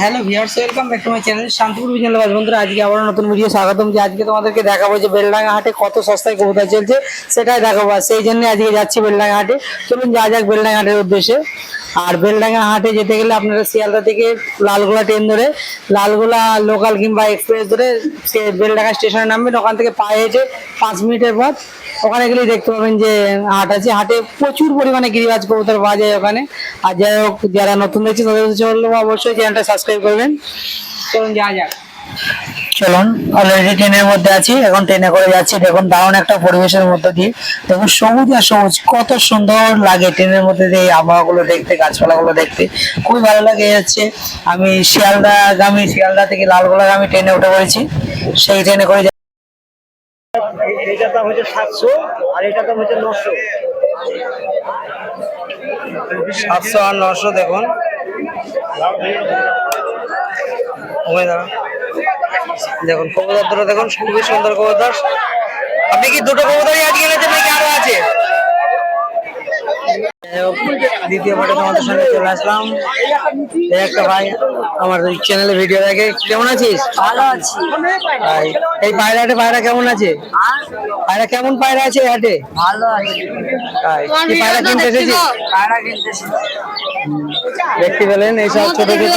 Hello viewers welcome back to my channel Shantipur business bus বন্ধুরা, আজকে আবার নতুন ভিডিও স্বাগতম। যে আজকে তোমাদেরকে দেখাবো যে বেলডাঙ্গা হাটে কত সস্তায় কবুতর চলছে, সেটাই দেখাবো। সেই জন্য আজকে যাচ্ছি বেলডাঙ্গা হাটে চলুন যা যাক বেলডাঙ্গা হাটের উদ্দেশ্যে। আর বেলডাঙ্গা হাটে যেতে গেলে আপনারা শিয়ালদা থেকে লালগোলা ট্রেন ধরে, লালগোলা লোকাল কিংবা এক্সপ্রেস ধরে সে বেলডাঙ্গা স্টেশনে নামবেন। ওখান থেকে পায়ে হেঁটে পাঁচ মিনিটের পথ। ওখানে গেলেই দেখতে পাবেন যে হাট আছে। হাটে প্রচুর পরিমাণে গিরিবাজ কবুতর পাওয়া যায় ওখানে। আর যাই হোক যারা নতুন দেখছে তাদের জন্য অবশ্যই চ্যানেলটা সাবস্ক্রাইব করবেন। চলুন যা যাক। চলুন অলরেডি ট্রেনের মধ্যে আছি এখন ট্রেনে করে যাচ্ছি। দেখুন দারুণ একটা পরিবেশের মধ্যে দিয়ে। দেখুন সবুজ আর সবুজ কত সুন্দর লাগে ট্রেনের মধ্যে দিয়ে আবহাওয়াগুলো দেখতে গাছপালাগুলো দেখতে। খুবই ভালো লাগে যাচ্ছে আমি শিয়ালদা গামী শিয়ালদা থেকে লালগোলা গামী ট্রেনে উঠে পড়েছি। সেই ট্রেনে করে দাম হচ্ছে সাতশো আর এটার দাম হচ্ছে নশো। সাতশো আর নশো দেখুন। দেখুন কবুতর দুটো দেখুন খুবই সুন্দর কবুতর। আপনি কি দুটো কবুতরই আজকে এনেছেন নাকি আরও আছে? দ্বিতীয় পার্টে তোমাদের সঙ্গে চলে আসলাম। এই একটা ভাই আমার ওই চ্যানেলে ভিডিও দেখে। কেমন আছিস? ভালো আছি। এই পায়রাটে পায়রা কেমন আছে? পায়রা কেমন পায়রা আছে হাটে? ভালো আছি। পায়রা কিনতে এসেছিস? কারা কিনতেছি দেখতে পেলেন এইসব ছোট ছোট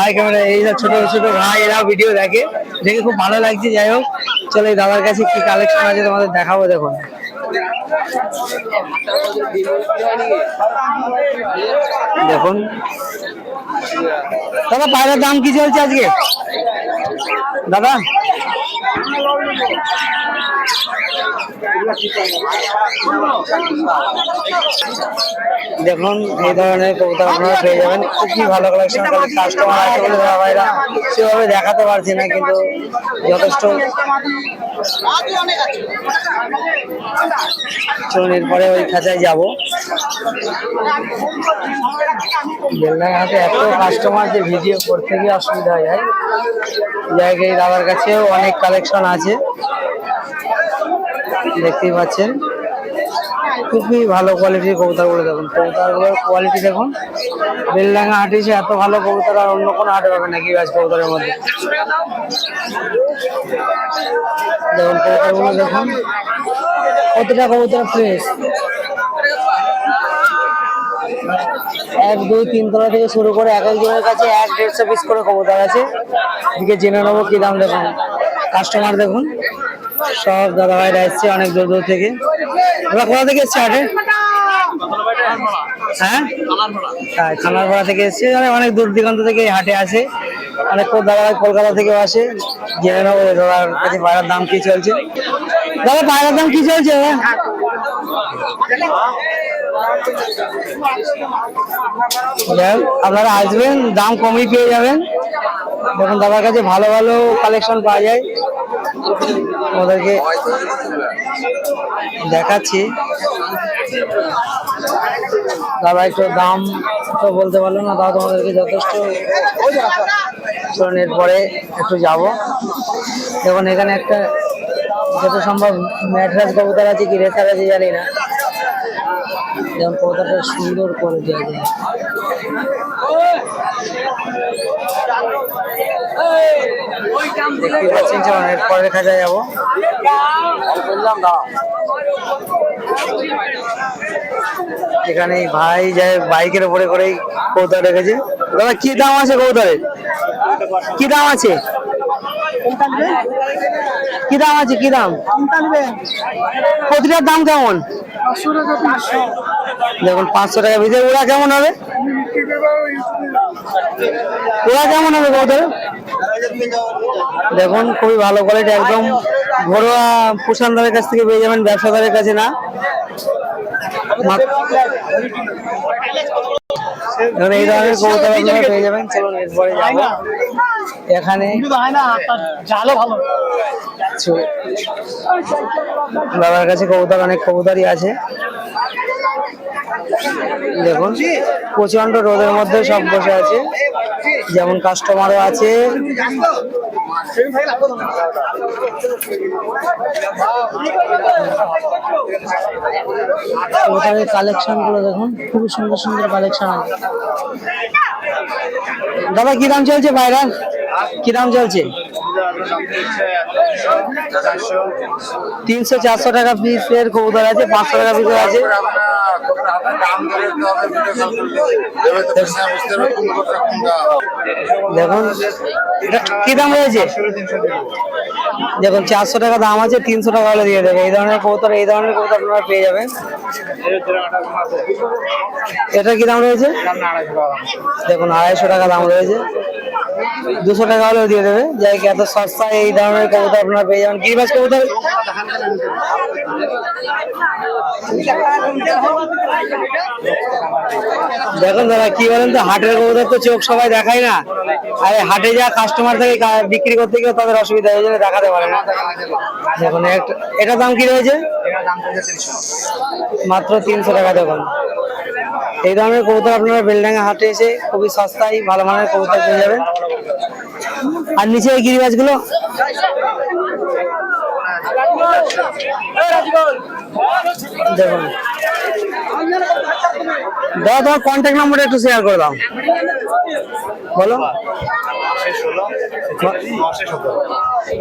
আয় ক্যামেরা এইসব ছোট ছোট ভাই এরা ভিডিও দেখে। দেখে খুব ভালো লাগছে যাই হোক। চলো এই দাদার কাছে কি কালেকশন আছে তোমাদের দেখাবো দেখুন। দেখুন। দাদা পায়রার দাম কি চলছে আজকে? দাদা? দেখুন, এই ধরনের কবুতর আপনারা পেয়ে যাবেন। খুবই ভালো কালেকশন কাস্টমার আছে বলে ভাইরা সেভাবে দেখাতে পারছি না, কিন্তু যথেষ্ট। চলুন, এরপরে ওই খাঁচায় যাব। হাতে এত কাস্টমার যে ভিডিও করতে গিয়ে অসুবিধা হয়ে যায়। জায়গায় দাদার কাছেও অনেক কালেকশন আছে। দেখতেই পাচ্ছেন। খুবই ভালো কোয়ালিটির কবুতরগুলো দেখুন। কবুতরগুলোর কোয়ালিটি দেখুন। বেলডাঙ্গা হাটে এসে এত ভালো কবুতর আর অন্য কোনো হাটে পাবেন নাকি গাছ কবুতরের মধ্যে। দেখুন, কবুতরগুলো দেখুন। কতটা কবুতর ফ্রেশ এক, দুই, তিন তলা থেকে শুরু করে এক একজনের কাছে এক, দেড়শো পিস করে কবুতর আছে। এদিকে জেনে নেব কি দাম দেখুন। কাস্টমার দেখুন। সব দাদা ভাইরা এসছে অনেক দূর দূর থেকে। ওরা কোথা থেকে এসছে হাটে? হ্যাঁ? হ্যাঁ খানারপাড়া থেকে এসছে। মানে অনেক দূর দিগন্ত থেকে হাটে আসে। অনেক দাদা ভাই কলকাতা থেকে আসে। জেনে নেব দাদার কাছে পায়রার দাম কি চলছে। দাদা, পায়রার দাম কি চলছে, দাদা? আপনারা আসবেন, দাম কমই পেয়ে যাবেন। দেখুন, দাদার কাছে ভালো ভালো কালেকশন পাওয়া যায়। ওদেরকে দেখাচ্ছি। দাদা, একটু দাম তো বলতে পারল না, দাদা তোমাদেরকে যথেষ্ট চলুন এরপরে একটু যাব। দেখুন, এখানে একটা যত সম্ভব ম্যাট্রাস কবুতর আছে কি রেসার আছে জানি না। যেমন কবুতরটা সুন্দর করে দেওয়া যায়। যেমন এরপরে দেখা যায় যাব বললাম এখানে ভাই যায় বাইকের উপরে করেই কৌতা রেখেছে। দাদা, কি দাম আছে কৌতারের কি দাম আছে? কি দাম আছে? কি দাম? প্রতিটার দাম কেমন? দেখুন, পাঁচশো টাকা ভিতরে ওরা কেমন হবে? ওরা কেমন হবে কৌতার দেখুন, খুবই ভালো কোয়ালিটি একদম ঘরোয়া পোষানদারের কাছ থেকে পেয়ে যাবেন, ব্যবসাদারের কাছে না। এই ধরনের কবুতর আপনারা পেয়ে যাবেন। চলুন, এরপরে যাব। এখানে বাবার কাছে কবুতর অনেক কবুতরই আছে। দেখুন প্রচণ্ড রোদের মধ্যে সব বসে আছে। যেমন কাস্টমারও আছে। কালেকশনগুলো দেখুন খুবই সুন্দর সুন্দর কালেকশন আছে। দাদা, কি দাম চলছে পায়রার কি দাম চলছে? তিনশো চারশো টাকা পিসের কবুতর আছে, পাঁচশো টাকা পিসের আছে। দেখুন কি দাম রয়েছে? দেখুন, চারশো টাকা দাম আছে, তিনশো টাকা হলে দিয়ে দেবে। এই ধরনের কবুতর, এই ধরনের কবুতর আপনারা পেয়ে যাবেন। এটা কি দাম রয়েছে? দেখুন, আড়াইশো টাকা দাম রয়েছে। দুশো টাকা হলেও দিয়ে দেবে। যাই এত সস্তায় এই ধরনের কবুতর আপনারা পেয়ে যাবেন। কি মাছ কবুতর? দেখুন দাদা, কি বলেন তো, হাটের কবুতর তো চোখ সবাই দেখায় না। আর হাটে যা কাস্টমার থাকে বিক্রি করতে গিয়ে তাদের অসুবিধা হয়ে যাবে দেখাতে পারে না। দেখুন এটার দাম কি রয়েছে? মাত্র তিনশো টাকা দেখুন। এই ধরনের কবুতর আপনারা বেলডাঙ্গা হাটে এসে খুবই সস্তায়, ভালো মানের কবুতর পেয়ে যাবেন। আর নিচে এই গিরিবাজগুলো দেখুন। দাদা তোমার কন্ট্যাক্ট নাম্বারটা একটু শেয়ার করে দাও। বলো।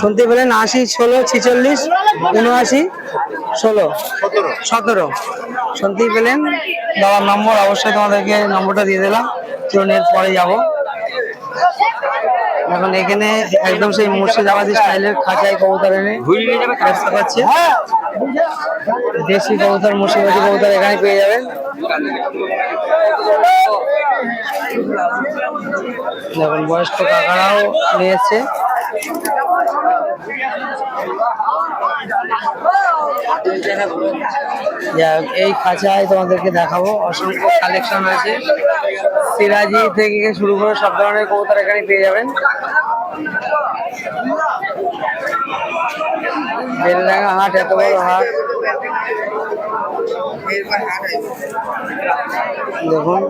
শুনতে পেলেন আশি ষোলো ছিচল্লিশ উনআশি ষোলো। সতেরো। শুনতেই পেলেন। দাদার নম্বর অবশ্যই তোমাদেরকে নম্বরটা দিয়ে দিলাম। চলুন এর পরে যাব। এখন এখানে একদম সেই মুর্শিদাবাদি স্টাইলের খাঁচায় কবুতর এনে ব্যবসা করছে। দেশি কবুতর, মুর্শিদাবাদি কবুতর এখানে পেয়ে যাবেন। দেখুন, বয়স্ক কাকারাও নিয়ে এসছে এই খাঁচায় তোমাদেরকে দেখাবো। অসংখ্য কালেকশন আছে সিরাজি থেকে শুরু করে সব ধরনের কবুতর এখানে পেয়ে যাবেন। বেলডাঙ্গা হাট, এত বড় হাট। দেখুন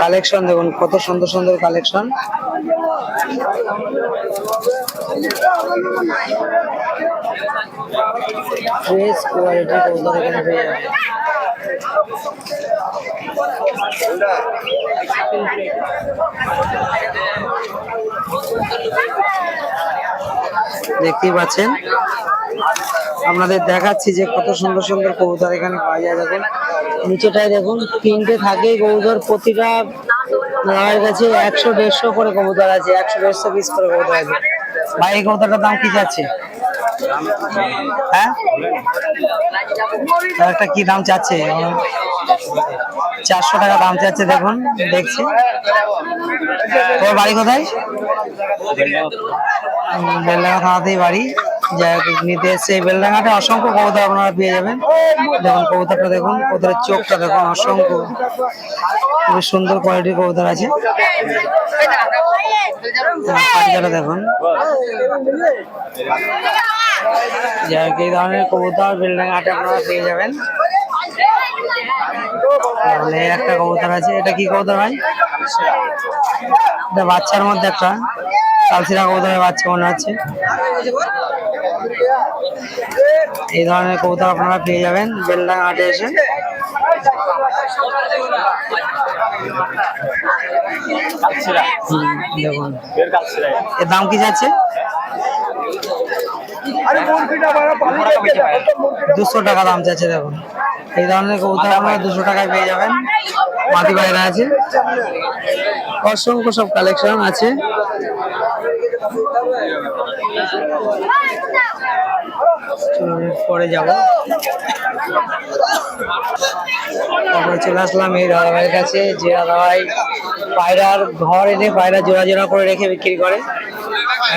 কালেকশন দেখুন, কত সুন্দর সুন্দর কালেকশন ফ্রেশ কোয়ালিটির কবুতর এখানে দেখতেই পাচ্ছেন? আপনাদের দেখাচ্ছি যে কত সুন্দর সুন্দর কবুতর এখানে পাওয়া যায়, দেখুন। নিচেটায় দেখুন, তিনটে থাকে কবুতর, প্রতিটা আমার কাছে একশো দেড়শো করে কবুতর আছে, একশো দেড়শো পিস করে কবুতর আছে। ভাই, এই কবুতরটার দাম কি যাচ্ছে? হ্যাঁ? একটা কি দাম চাচ্ছে চারশো টাকা দাম চাচ্ছে দেখুন, দেখছি। তোর বাড়ি কোথায়? বেলডাঙ্গা থানাতেই বাড়ি। যাই হোক, নিতে এসছে এই বেলডাঙ্গাতে। অসংখ্য কবুতর আপনারা পেয়ে যাবেন। দেখুন, কবুতরটা দেখুন, কবুতরের চোখটা দেখুন, অসংখ্য। খুবই সুন্দর কোয়ালিটির কবুতর আছে। দেখুন যাই হোক, এই ধরনের কবুতর বেলডাঙ্গা আপনারা পেয়ে যাবেন। তাহলে একটা কবুতর আছে। এটা কি কবুতর ভাই? এটা বাচ্চার মধ্যে একটা। কালসিরা কবুতরের বাচ্চা মনে হচ্ছে। এই ধরনের কবুতর আপনারা পেয়ে যাবেন বেলডাঙ্গা হাটে এসে। দেখুন। এর দাম কি যাচ্ছে? দুশো টাকা দাম চাচ্ছে দেখুন। এই ধরনের কবুতর আপনারা দুশো টাকায় পেয়ে যাবেন। মাটি বাইরে আছে। অসংখ্য সব কালেকশন আছে। পরে যাব। তারপরে চলে আসলাম এই দাদাভাইয়ের কাছে, যে দাদাভাই পায়রার ঘর এনে পায়রা জোড়া জোড়া করে রেখে বিক্রি করে।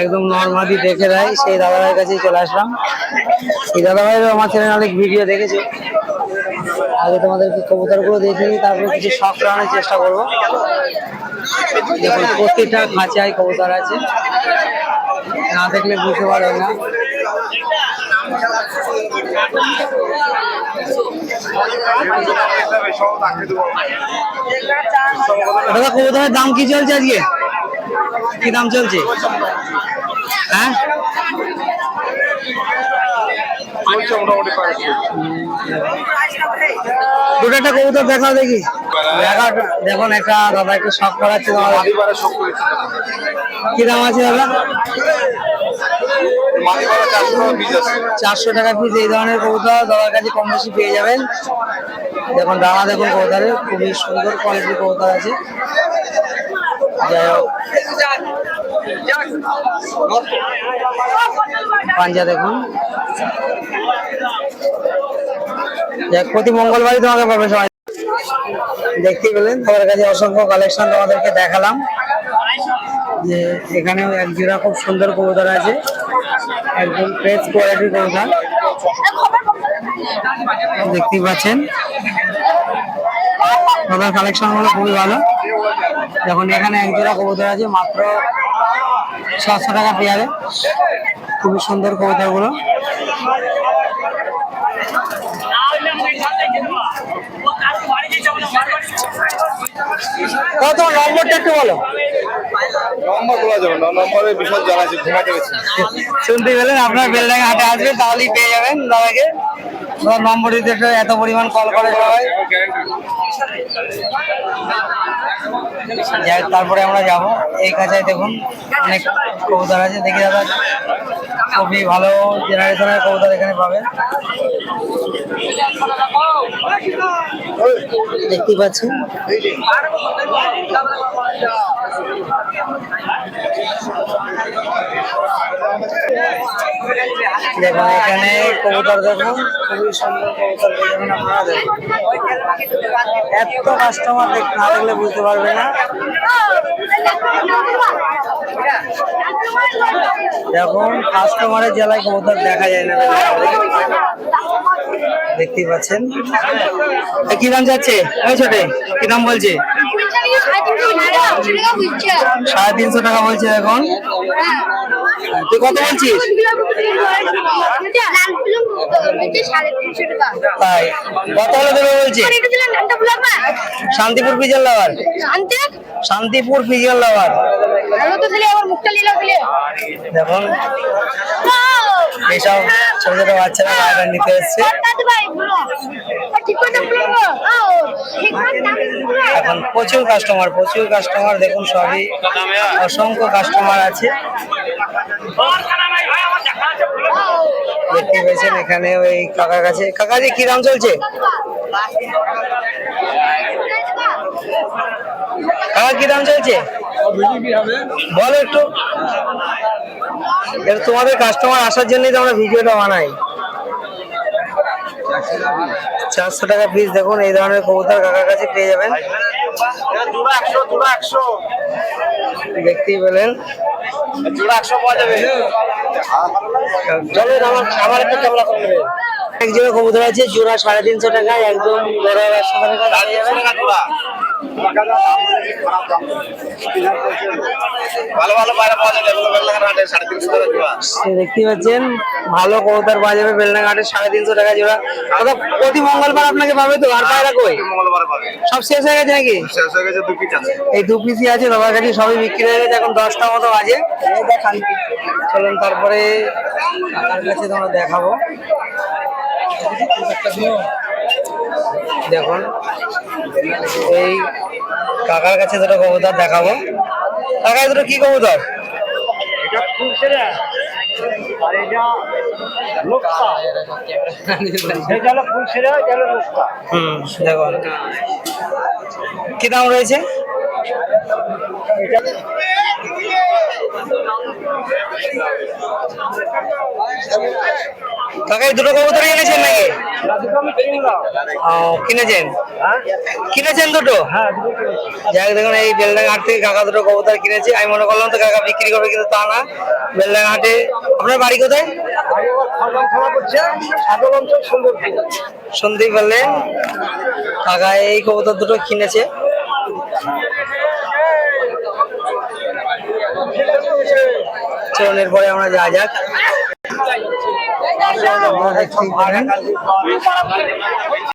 একদম নর্মালি দেখে দেয়, সেই দাদাভাইয়ের কাছেই চলে আসলাম। এই দাদাভাইয়েরও আমার চ্যানেলে অনেক ভিডিও দেখেছে। আগে তোমাদেরকে কবুতরগুলো দেখে নিই তারপরে কিছু শখ চেষ্টা করব। দেখুন প্রতিটা খাঁচায় কবুতর আছে। না দেখলে বুঝতে পারবে না। দাদা, কবুতরের দাম কি চলছে আজকে? কি দাম চলছে? হ্যাঁ? চলছে মোটামুটি দুটো একটা কবুতর দেখাও দেখি। দেখা দেখুন একটা দাদা একটু শখ করাচ্ছে কি দাম আছে দাদা? চারশো টাকা পিস এই ধরনের কবুতর দাদার কাছে কম বেশি পেয়ে যাবেন। দেখুন দানা দেখুন কবুতরের খুবই সুন্দর কোয়ালিটির কবুতর আছে। যাই হোক। পাঞ্জা দেখুন। প্রতি মঙ্গলবারই তোমাকে পাবে সবাই দেখতে পেলেন তোমার কাছে অসংখ্য কালেকশন তোমাদেরকে দেখালাম। যে এখানেও এক জোড়া খুব সুন্দর কবুতর আছে। একদম ফ্রেশ কোয়ালিটির কবুতর। দেখতেই পাচ্ছেন। দাদার কালেকশনগুলো খুবই ভালো। দেখুন এখানে এক জোড়া কবুতর আছে, মাত্র সাতশো টাকা পেয়ারে। খুবই সুন্দর কবিতাগুলো। গুলো কত নম্বরটা একটু বলো? শুনতে পেলেন, আপনার আসবে, তাহলেই পেয়ে যাবেন দাদাকে। এত পরিমাণ কল করে তারপরে আমরা যাব। এই কাছায় দেখুন, অনেক কবুতর আছে, দেখি দাদা, খুবই ভালো জেনারেশনের কবুতর এখানে পাবেন। দেখতেই পাচ্ছেন? দেখুন, এখানে কবুতর দেখুন, খুবই সুন্দর কবুতর দেখুন আপনারা দেখুন। এত কাস্টমার দেখ না দেখলে বুঝতে পারবে না। দেখুন কাস্টমারের জেলায় কবুতর দেখা যায় না। দেখতেই পাচ্ছেন। কি দাম যাচ্ছে? ওই ছোটে কি দাম বলছে? সাড়ে তিনশো টাকা বলছে। এখন। তুই কত বলছিস? তাই, কত হলে দেবে বলছে শান্তিপুর পিজার লাভার শান্তিপুর পিজার লাভার দেখুন, এইসব ছোট ছোট বাচ্চারা বাইরে নিতে এসছে। এখন প্রচুর কাস্টমার প্রচুর কাস্টমার দেখুন সবই। অসংখ্য কাস্টমার আছে। দেখতে পেয়েছেন এখানে ওই কাকার কাছে। কাকাজি কি দাম চলছে? কাকা, কি দাম চলছে? বলো একটু। এটা তোমাদের কাস্টমার আসার জন্যই তো আমরা ভিডিওটা বানাই। চারশো টাকা পিস দেখুন, এই ধরনের কবুতর কাকার কাছে পেয়ে যাবেন। দেখতেই পেলেন। জোড়া একশো পাওয়া যাবে। চলেন আমার আমার একটা ক্যামেরা করে নেবেন এক জোড়া কবুতর আছে জোড়া সাড়ে তিনশো টাকা একদম বড় একশো টাকা জোড়া। দেখতে পাচ্ছেন ভালো কবুতর পাওয়া যাবে বেলডাঙ্গাটে সাড়ে তিনশো টাকা জোড়া। দাদা প্রতি মঙ্গলবার আপনাকে পাবে তো? আর পায়রা কই? মঙ্গলবার পাবে। সব শেষ হয়ে গেছে নাকি? এই দু পিসি আছে বাবার কাছে সবই বিক্রি হয়ে গেছে এখন দশটা মতো বাজে। চলুন তারপরে কাছে তোমরা দেখাবো। দেখুন এই কাকার কাছে দুটো কবুতর দেখাবো। কাকা দুটো কি কবুতর? আর এটা লোকটা এটা হলো ফুলছেরা এটা হলো লোকটা হুম দেখুন কি দাম রয়েছে? এটা কাকা দুটো কবুতর এনেছেন নাকি? ও, কিনেছেন? হ্যাঁ? কিনেছেন দুটো? হ্যাঁ যাই দেখুন এই বেলডাঙ্গা হাট থেকে কাকা দুটো কবুতর কিনেছে। আমি মনে করলাম তো কাকা বিক্রি করবে কিন্তু তা না। বেলডাঙ্গা হাটে আপনার বাড়ি কোথায়? শুনতেই পারলেন কাকা, এই কবুতর দুটো কিনেছে। চলুন, এরপরে আমরা যা যাক। পারেন।